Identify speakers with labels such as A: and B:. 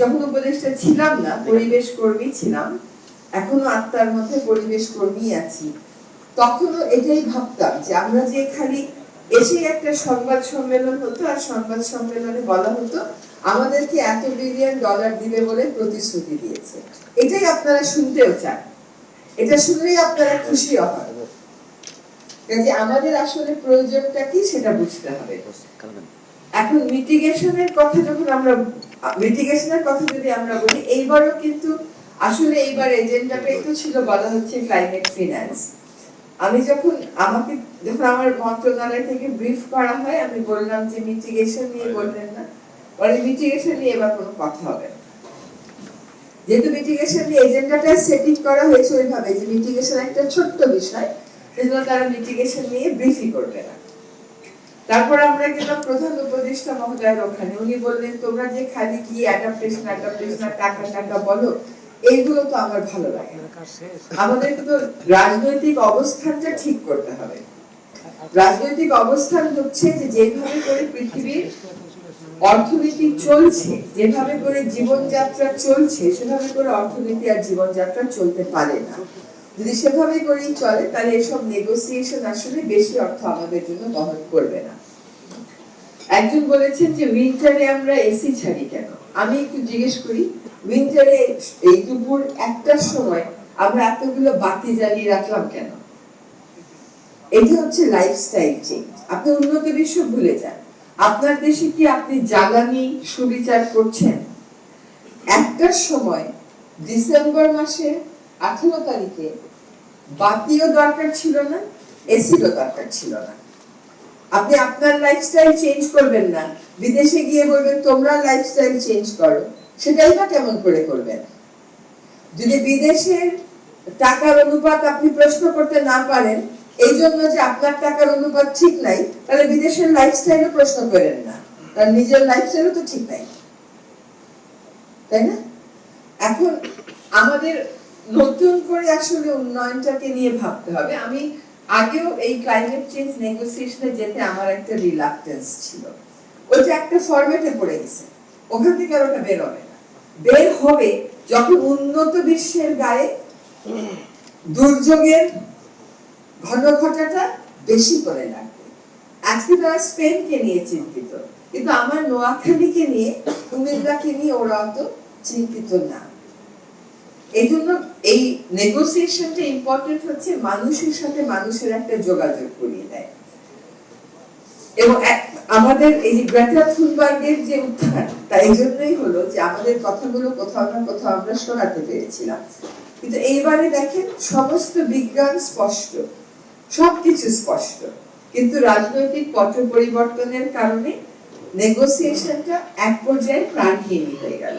A: যখন উপদেষ্টা ছিলাম না, পরিবেশ কর্মী ছিলাম, এখনও আত্মার মধ্যে পরিবেশ কর্মী আছি। তখনও এটাই ভাবতাম যে আমরা যে খালি এসে একটা সংবাদ সম্মেলন হতো, আর সংবাদ সম্মেলনে বলা হতো, আমাদেরকে এত বিলিয়ন ডলার দিবে বলে প্রতিশ্রুতি দিয়েছে। এটাই আপনারা শুনতেও চান। এটা শুনলেই আপনারা খুশি হন। কাজে আমাদের আসলে প্রয়োজনটা কি সেটা বুঝতে হবে। এখন মিটিগেশনের কথা যখন আমরা মিটিগেশনের কথা যদি আমরা বলি এইবারও কিন্তু আসলে এইবার এজেন্ডাটাই তো ছিল বলা হচ্ছে ক্লাইমেট ফিন্যান্স আমি যখন আমাকে যখন আমার মন্ত্রণালয় থেকে ব্রিফ করা হয় আমি বললাম যে মিটিগেশন নিয়ে বললেন না। বলে মিটিগেশন নিয়ে এবার কোনো কথা হবে না। যেহেতু মিটিগেশন নিয়ে এজেন্ডাটা সেটিং করা হয়েছে ওইভাবে যে মিটিগেশন একটা ছোট্ট বিষয় সেজন্য তারা মিটিগেশন নিয়ে ব্রিফই করবে না। তারপর আমরা গেলাম প্রধান উপদেষ্টা মহোদয়ের ওখানে। উনি বললেন, তোমরা যে খালি কি অ্যাডাপ্টেশন অ্যাডাপ্টেশন টাকা টাকা বলো এইগুলো তো আমার ভালো লাগে আমাদের তো রাজনৈতিক অবস্থানটা ঠিক করতে হবে। রাজনৈতিক অবস্থান হচ্ছে যে যেভাবে করে পৃথিবীর অর্থনীতি চলছে, যেভাবে করে জীবনযাত্রা চলছে, সেভাবে করে অর্থনীতি আর জীবনযাত্রা চলতে পারে না। যদি সেভাবে করেই চলে, তাহলে এসব নেগোসিয়েশন আসলে বেশি অর্থ আমাদের জন্য বহন করবে না। একজন বলেছেন যে উইন্টারে আমরা এসি ছাড়ি কেন? আমি একটু জিজ্ঞেস করি উইন্টারে এই দুপুর একটার সময় আমরা এতগুলো বাতি জ্বালিয়ে রাখলাম কেন? এটা হচ্ছে লাইফস্টাইল চেঞ্জ আপনি উন্নত বিশ্ব ভুলে যান। আপনার দেশে কি আপনি জ্বালানি সুবিচার করছেন? একটার সময় ডিসেম্বর মাসে আঠেরো তারিখে বাতিও দরকার ছিল না, এসিরও দরকার ছিল না। আপনি আপনার লাইফস্টাইল চেঞ্জ করবেন না। বিদেশে গিয়ে বলবেন, তোমরা লাইফস্টাইল চেঞ্জ করো। সেটাই বা কেমন করে করবেন? যদি বিদেশের টাকার অনুপাত আপনি প্রশ্ন করতে না পারেন, এই জন্য যে আপনার টাকার অনুপাত ঠিক নাই, তাহলে বিদেশের লাইফস্টাইলও প্রশ্ন করেন না। কারণ নিজের লাইফস্টাইলও তো ঠিক নাই। তাই না? এখন আমাদের নতুন করে আসলে উন্নয়নটাকে নিয়ে ভাবতে হবে। আমি আগেও এই ক্লাইমেট চেঞ্জ নেগোসিয়েশনে যেতে আমার একটা রিলাক্টেন্স ছিল। ওইটা একটা ফরম্যাটে পড়ে গেছে। ওখান থেকে আর ওটা বের হবে না। বের হবে যখন উন্নত বিশ্বের গায়ে দুর্যোগের ঘনঘটাটা বেশি করে লাগবে। আজকে তারা স্পেনকে নিয়ে চিন্তিত। কিন্তু আমার নোয়াখালীকে নিয়ে, কুমিল্লাকে নিয়ে ওরা অত চিন্তিত না। এই জন্য এই নেগোসিয়েশনটা ইম্পর্টেন্ট হচ্ছে মানুষের সাথে মানুষের একটা যোগাযোগ করিয়ে দেয়। এবং আমাদের এই যে গ্রেটা থুনবার্গের যে উত্থান জন্যই হলো যে আমাদের কথাগুলো কোথাও না কোথাও আমরা শোনাতে পেরেছিলাম। কিন্তু এইবারে দেখেন সমস্ত বিজ্ঞান স্পষ্ট, সবকিছু স্পষ্ট। কিন্তু রাজনৈতিক পট পরিবর্তনের কারণে নেগোসিয়েশনটা এক পর্যায়ে প্রাণহীন হয়ে গেল।